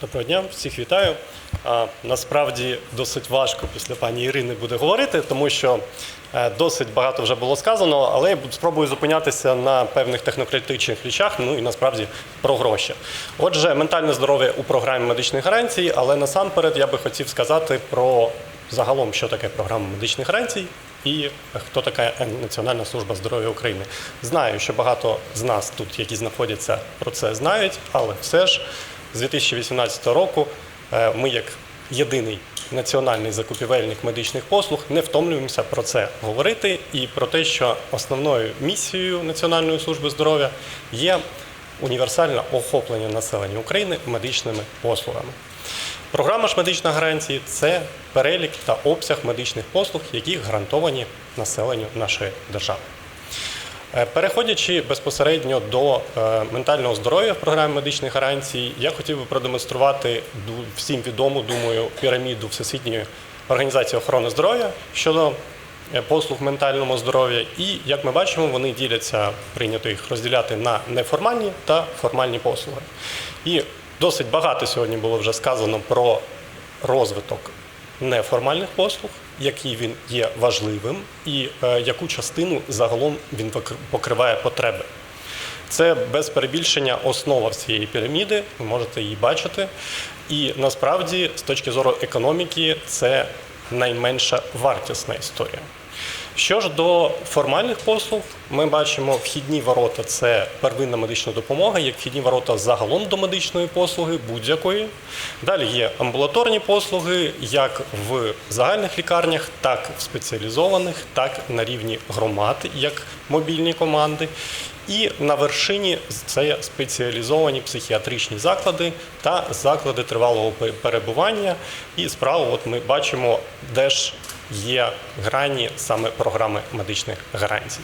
Доброго дня, всіх вітаю. Насправді досить важко після пані Ірини буде говорити, тому що е, досить багато вже було сказано, але я спробую зупинятися на певних технократичних речах, ну і насправді про гроші. Отже, ментальне здоров'я у програмі медичних гарантій, але насамперед я би хотів сказати про загалом, що таке програма медичних гарантій. І хто така Національна служба здоров'я України? Знаю, що багато з нас тут, які знаходяться, про це знають, але все ж з 2018 року е, ми, як єдиний національний закупівельник медичних послуг, не втомлюємося про це говорити і про те, що основною місією Національної служби здоров'я є універсальне охоплення населення України медичними послугами. Програма ж медична гарантії це перелік та обсяг медичних послуг, які гарантовані населенню нашої держави. Е, Переходячи безпосередньо до е, ментального здоров'я в програмі медичних гарантій, я хотів би продемонструвати всім відому, думаю, піраміду Всесвітньої організації охорони здоров'я щодо е, послуг ментальному здоров'я. І як ми бачимо, вони діляться, прийнято їх розділяти на неформальні та формальні послуги. І досить багато сьогодні було вже сказано про розвиток неформальних послуг, який він є важливим, і е, яку частину загалом він покриває потреби. Це без перебільшення основа всієї піраміди, ви можете її бачити. І насправді, з точки зору економіки, це найменша вартісна історія. Що ж до формальних послуг, ми бачимо вхідні ворота це первинна медична допомога, як вхідні ворота загалом до медичної послуги будь-якої. Далі є амбулаторні послуги, як в загальних лікарнях, так в спеціалізованих, так на рівні громад, як мобільні команди. І на вершині це спеціалізовані психіатричні заклади та заклади тривалого перебування. І справа, от ми бачимо, де ж є грані саме програми медичних гарантій.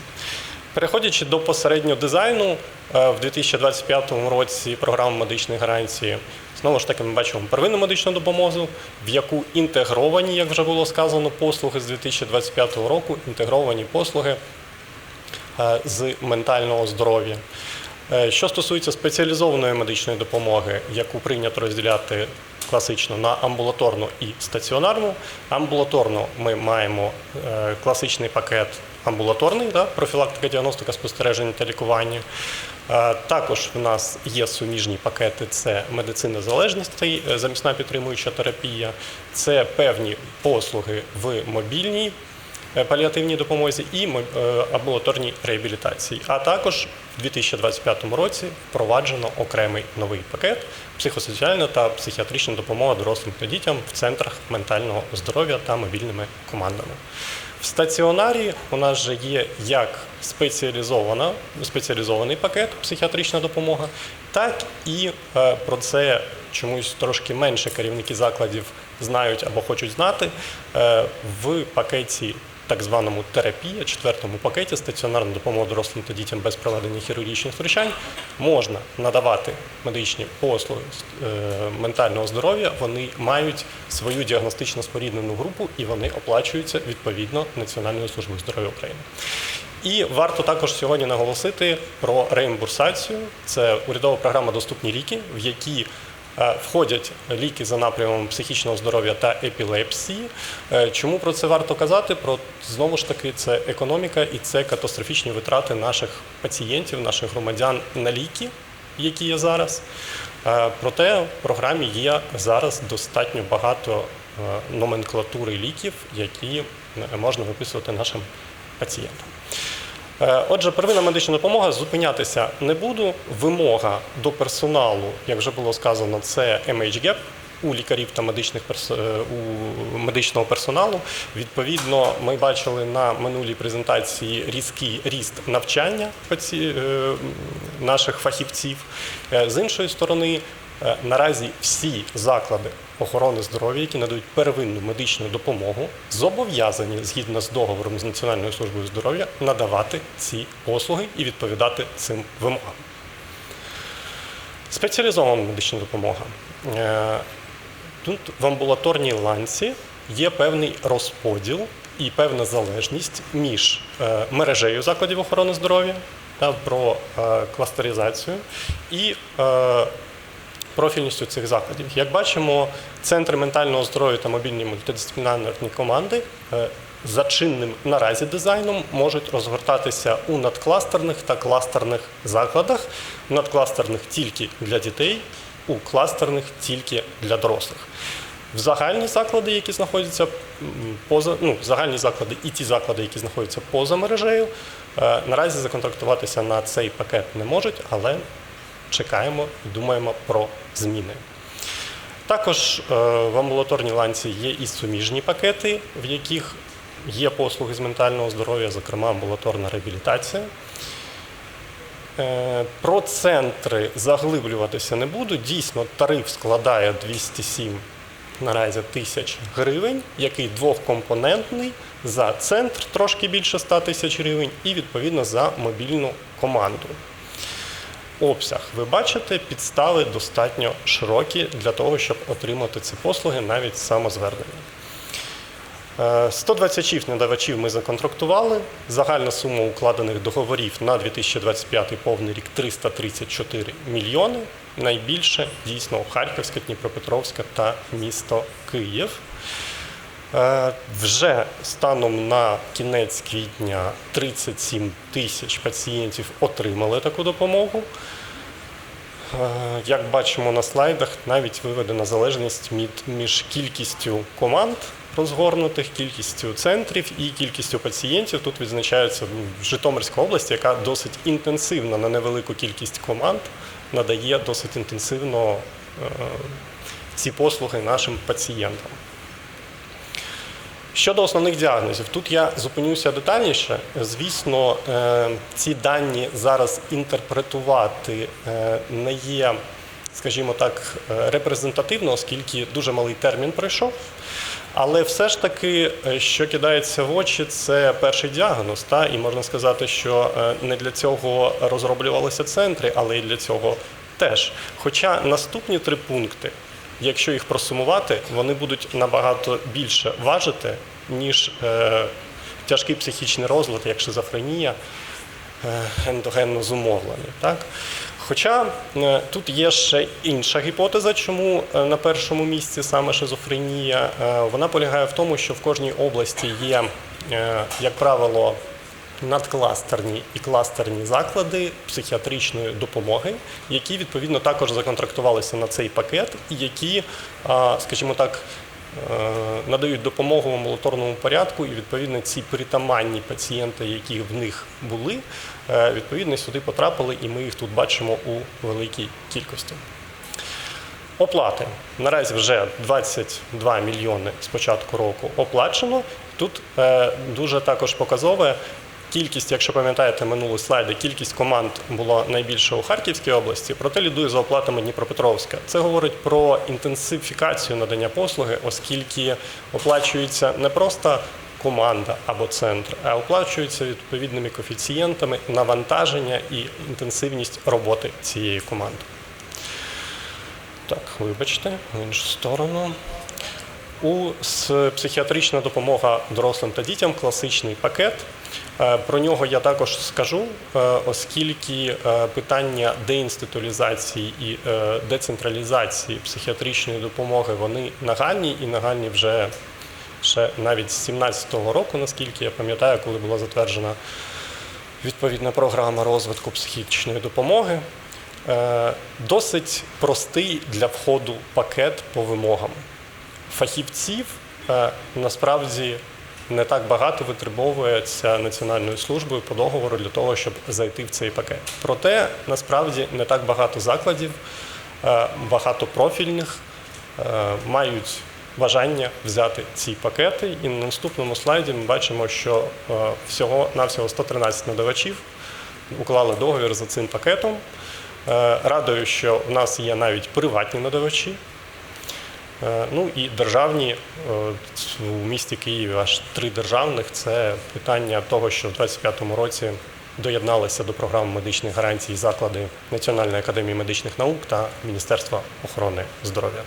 Переходячи до посереднього дизайну, е, в 2025 році програма медичних гарантій знову ж таки ми бачимо первинну медичну допомогу, в яку інтегровані, як вже було сказано, послуги з 2025 року, інтегровані послуги е, з ментального здоров'я. Е, Що стосується спеціалізованої медичної допомоги, яку прийнято розділяти класично на амбулаторну і стаціонарну, амбулаторну ми маємо е, класичний пакет амбулаторний, да, профілактика, діагностика, спостереження та лікування. Е, Також в нас є суміжні пакети: це медицина залежностей, замісна підтримуюча терапія, це певні послуги в мобільній паліативній допомозі і е, амбулаторній реабілітації. А також в 2025 році впроваджено окремий новий пакет психосоціальна та психіатрична допомога дорослим та дітям в центрах ментального здоров'я та мобільними командами. В стаціонарі у нас же є як спеціалізована, спеціалізований пакет психіатрична допомога, так і е, про це чомусь трошки менше керівники закладів знають або хочуть знати. Е, в пакеті так званому терапія, четвертому пакеті стаціонарна допомога дорослим та дітям без проведення хірургічних втручань можна надавати медичні послуги е, ментального здоров'я. Вони мають свою діагностично споріднену групу і вони оплачуються відповідно Національною службою здоров'я України. І варто також сьогодні наголосити про реімбурсацію. Це урядова програма Доступні ліки, в які е, входять ліки за напрямом психічного здоров'я та епілепсії. Е, Чому про це варто казати? Про знову ж таки це економіка і це катастрофічні витрати наших пацієнтів, наших громадян на ліки, які є зараз. Е, Проте в програмі є зараз достатньо багато е, номенклатури ліків, які е, можна виписувати нашим пацієнтам. Е, Отже, первинна медична допомога зупинятися не буду. Вимога до персоналу, як вже було сказано, це MHGAP у лікарів та медичних е, у медичного персоналу. Відповідно, ми бачили на минулій презентації різкий ріст навчання паці- е, наших фахівців. З іншої сторони, наразі всі заклади охорони здоров'я, які надають первинну медичну допомогу, зобов'язані згідно з договором з Національною службою здоров'я надавати ці послуги і відповідати цим вимогам. Спеціалізована медична допомога. Е, Тут в амбулаторній ланці є певний розподіл і певна залежність між е, мережею закладів охорони здоров'я та про е, кластеризацію і профільністю цих закладів. Як бачимо, центри ментального здоров'я та мобільні мультидисциплінарні команди е, за чинним наразі дизайном можуть розгортатися у надкластерних та кластерних закладах, у надкластерних тільки для дітей, у кластерних тільки для дорослих. В загальні заклади, які знаходяться поза ну, загальні заклади і ті заклади, які знаходяться поза мережею, е, наразі законтрактуватися на цей пакет не можуть, але чекаємо і думаємо про зміни. Також е, в амбулаторній ланці є і суміжні пакети, в яких є послуги з ментального здоров'я, зокрема амбулаторна реабілітація. Е, Про центри заглиблюватися не буду. Дійсно, тариф складає 207 наразі тисяч гривень, який двохкомпонентний за центр трошки більше 100 тисяч гривень, і відповідно за мобільну команду. Обсяг, ви бачите, підстави достатньо широкі для того, щоб отримати ці послуги навіть самозвернення. Е, 126 надавачів ми законтрактували. Загальна сума укладених договорів на 2025 повний рік 334 мільйони. Найбільше дійсно Харківська, Дніпропетровська та місто Київ. Е, Вже станом на кінець квітня 37 тисяч пацієнтів отримали таку допомогу. Е, Як бачимо на слайдах, навіть виведена залежність між кількістю команд розгорнутих, кількістю центрів і кількістю пацієнтів. Тут відзначається Житомирська область, яка досить інтенсивно на невелику кількість команд надає досить інтенсивно е, ці послуги нашим пацієнтам. Щодо основних діагнозів, тут я зупинюся детальніше. Звісно, е, ці дані зараз інтерпретувати е, не є, скажімо так, е, репрезентативно, оскільки дуже малий термін пройшов. Але все ж таки, що кидається в очі, це перший діагноз. Та? І можна сказати, що не для цього розроблювалися центри, але й для цього теж. Хоча наступні три пункти якщо їх просумувати, вони будуть набагато більше важити, ніж е, тяжкий психічний розлад, як шизофренія, е, ендогенно зумовлений. Так? Хоча е, тут є ще інша гіпотеза, чому е, на першому місці саме шизофренія. Е, Вона полягає в тому, що в кожній області є, е, як правило, надкластерні і кластерні заклади психіатричної допомоги, які відповідно також законтрактувалися на цей пакет, і які, скажімо так, е, надають допомогу в амбулаторному порядку, і відповідно ці притаманні пацієнти, які в них були, е, відповідно сюди потрапили, і ми їх тут бачимо у великій кількості. Оплати. Наразі вже 22 мільйони з початку року оплачено. Тут е, дуже також показове. Кількість, якщо пам'ятаєте минулі слайди, кількість команд була найбільша у Харківській області, проте лідує за оплатами Дніпропетровська. Це говорить про інтенсифікацію надання послуги, оскільки оплачується не просто команда або центр, а оплачується відповідними коефіцієнтами навантаження і інтенсивність роботи цієї команди. Так, вибачте, в іншу сторону. У психіатрична допомога дорослим та дітям класичний пакет. Е, Про нього я також скажу, е, оскільки е, питання деінституалізації і децентралізації психіатричної допомоги вони нагальні і нагальні вже ще навіть з 17-го року, наскільки я пам'ятаю, коли була затверджена відповідна програма розвитку психічної допомоги. Досить простий для входу пакет по вимогам. Фахівців насправді не так багато витребовується Національною службою по договору для того, щоб зайти в цей пакет. Проте насправді не так багато закладів, е, багато профільних е, мають бажання взяти ці пакети. І на наступному слайді ми бачимо, що е, всього навсього 113 надавачів уклали договір за цим пакетом. Радую, що в нас є навіть приватні надавачі. Е, Ну і державні е, у місті Києві аж три державних. Це питання того, що в 2025 році доєдналися до програми медичних гарантій заклади Національної академії медичних наук та Міністерства охорони здоров'я.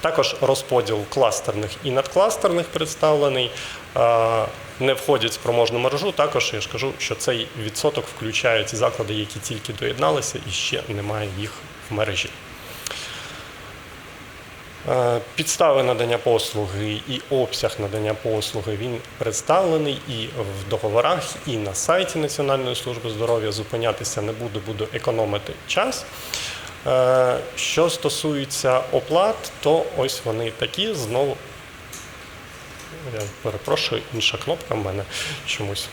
Також розподіл кластерних і надкластерних представлений. Е, Не входять в спроможну мережу. Також я ж кажу, що цей відсоток включає ті заклади, які тільки доєдналися і ще немає їх в мережі. Е, Підстави надання послуги і обсяг надання послуги він представлений і в договорах, і на сайті Національної служби здоров'я. Зупинятися не буду, буду економити час. Е, Що стосується оплат, то ось вони такі знову. Я перепрошую, інша кнопка в мене чомусь.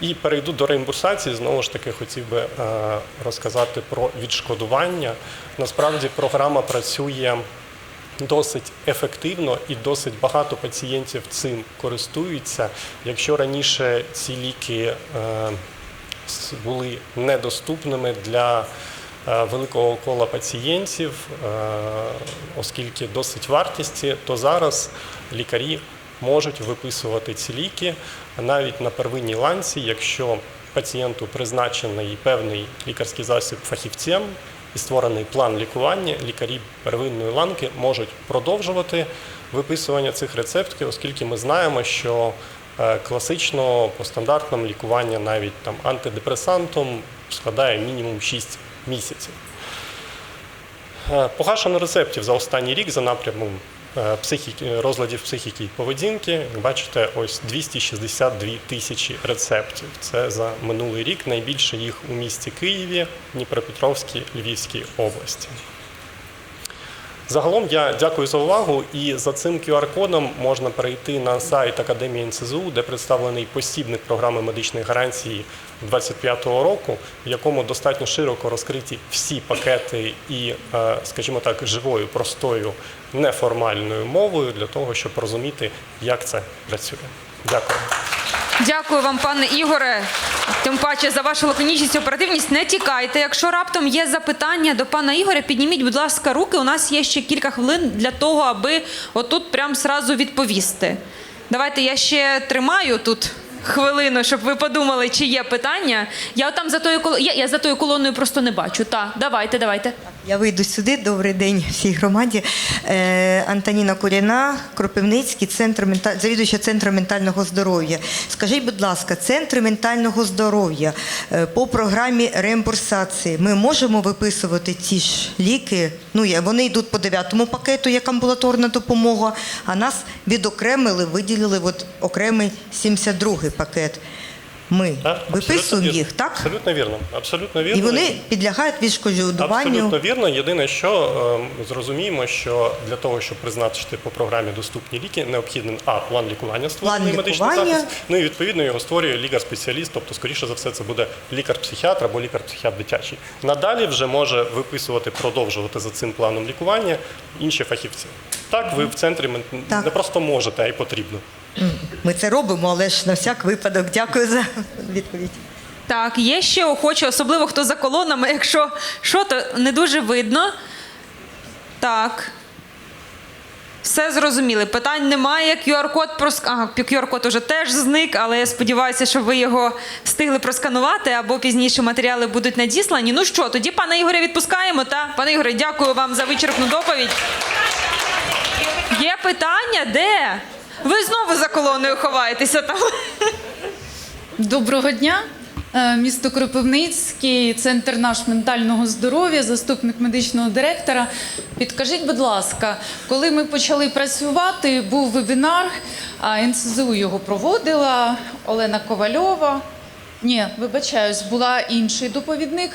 І перейду до реімбурсації. Знову ж таки, хотів би е, розказати про відшкодування. Насправді програма працює досить ефективно і досить багато пацієнтів цим користуються. Якщо раніше ці ліки е, були недоступними для е, великого кола пацієнтів, е, оскільки досить вартісті, то зараз лікарі можуть виписувати ці ліки навіть на первинній ланці, якщо пацієнту призначений певний лікарський засіб фахівцем і створений план лікування, лікарі первинної ланки можуть продовжувати виписування цих рецептів, оскільки ми знаємо, що е, класично по стандартному лікування навіть там антидепресантом складає мінімум 6 місяців. Е, Погашено рецептів за останній рік за напрямом психіки, розладів психіки і поведінки. Бачите, ось 262 тисячі рецептів. Це за минулий рік. Найбільше їх у місті Києві, Дніпропетровській, Львівській області. Загалом я дякую за увагу. І за цим QR-кодом можна перейти на сайт Академії НСЗУ, де представлений посібник програми медичної гарантії 2025 року, в якому достатньо широко розкриті всі пакети і, е, скажімо так, живою, простою, неформальною мовою для того, щоб розуміти, як це працює. Дякую. Дякую вам, пане Ігоре. Тим паче за вашу лаконічність оперативність. Не тікайте. Якщо раптом є запитання до пана Ігоря, підніміть, будь ласка, руки. У нас є ще кілька хвилин для того, аби отут прям сразу відповісти. Давайте я ще тримаю тут. Хвилину, щоб ви подумали, чи є питання. Я там за тою коло... я, я за тою колоною просто не бачу. Так, давайте, давайте. Я вийду сюди. Добрий день всій громаді. Е, Антоніна Куріна, Кропивницький, центр мента... завідуюча центру ментального здоров'я. Скажіть, будь ласка, центр ментального здоров'я е, по програмі реімбурсації ми можемо виписувати ті ж ліки? Ну, вони йдуть по дев'ятому пакету, як амбулаторна допомога, а нас відокремили, виділили от окремий 72-й пакет. Ми Так, виписуємо їх, так? Абсолютно вірно. Абсолютно вірно. І вони підлягають відшкодуванню. Абсолютно вірно. Єдине, що е, зрозуміємо, що для того, щоб призначити по програмі доступні ліки, необхідний а план лікування створений медичний захист. Ну і відповідно його створює лікар-спеціаліст, тобто, скоріше за все, це буде лікар-психіатр або лікар-психіатр дитячий. Надалі вже може виписувати, продовжувати за цим планом лікування інші фахівці. Так, ви в центрі Так. не просто можете, а й потрібно. Ми це робимо, але ж на всяк випадок. Дякую за відповідь. Так, є ще охочі, особливо хто за колонами. Якщо що, то не дуже видно. Так. Все зрозуміли. Питань немає. QR-код прос... ага, QR-код уже теж зник, але я сподіваюся, що ви його встигли просканувати або пізніше матеріали будуть надіслані. Ну що, тоді пана Ігоря відпускаємо. Та пане Ігоре, дякую вам за вичерпну доповідь. Є питання? Де? Ви знову за колоною ховаєтеся там. Доброго дня. Е, Місто Кропивницький, центр наш ментального здоров'я, заступник медичного директора. Підкажіть, будь ласка, коли ми почали працювати, був вебінар, а НСЗУ його проводила Олена Ковальова. Ні, вибачаюсь, була інший доповідник,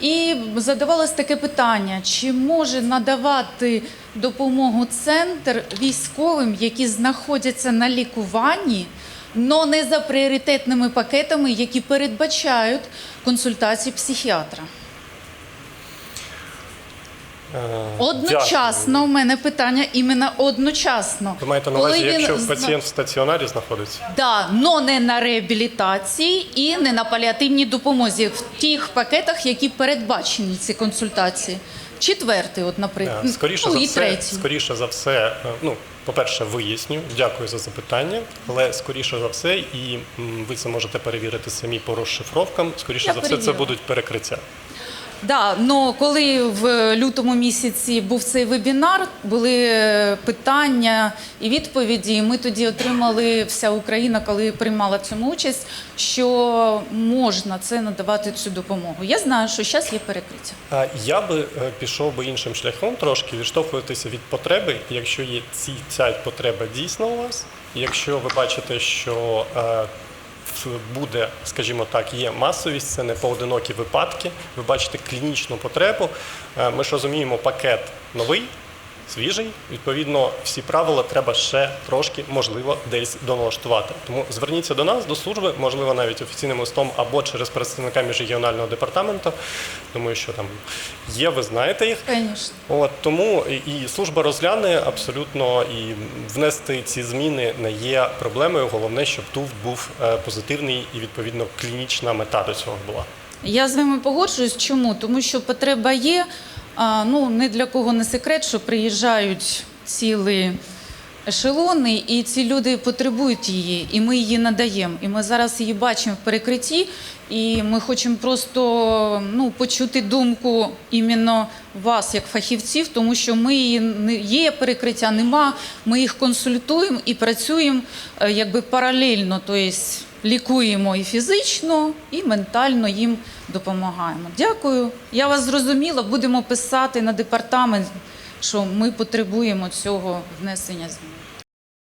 і задавалось таке питання: чи може надавати допомогу центр військовим, які знаходяться на лікуванні, але не за пріоритетними пакетами, які передбачають консультації психіатра? Е, Одночасно у мене питання іменно одночасно. Ви маєте на увазі, Коли він якщо зна- пацієнт в стаціонарі знаходиться? Да, но не на реабілітації і не на паліативній допомозі в тих пакетах, які передбачені ці консультації. Четвертий, от, наприклад, Е, Скоріше ну, за і все, третій. скоріше за все, е, ну, по-перше, виясню, дякую за запитання, але скоріше за все, і м, ви це можете перевірити самі по розшифровкам, скоріше Я за все, це перевірила. будуть перекриття. Да, ну коли в лютому місяці був цей вебінар, були е, питання і відповіді. І ми тоді отримали вся Україна, коли приймала в цьому участь, що можна це надавати цю допомогу. Я знаю, що зараз є перекриття. А Я би е, пішов би іншим шляхом, трошки відштовхуватися від потреби. Якщо є ці, ця потреба дійсно у вас, якщо ви бачите, що е, буде, скажімо так, є масовість, це не поодинокі випадки, ви бачите клінічну потребу. е, Ми ж розуміємо, пакет новий. Свіжий, відповідно, всі правила треба ще трошки, можливо, десь доналаштувати. Тому зверніться до нас, до служби, можливо, навіть офіційним листом або через представника міжрегіонального департаменту, тому що там є, ви знаєте їх. Звісно. От тому і- служба розгляне абсолютно і внести ці зміни не є проблемою. Головне, щоб тут був е, позитивний і відповідно клінічна мета до цього була. Я з вами погоджуюсь. Чому? Тому що потреба є. А, ну, не для кого не секрет, що приїжджають цілі ешелони, і ці люди потребують її, і ми її надаємо. І ми зараз її бачимо в перекритті, і ми хочемо просто ну, почути думку іменно вас, як фахівців, тому що ми її не є перекриття, нема. Ми їх консультуємо і працюємо е, якби паралельно. Тобто лікуємо і фізично, і ментально їм допомагаємо. Дякую. Я вас зрозуміла. Будемо писати на департамент, що ми потребуємо цього внесення змін.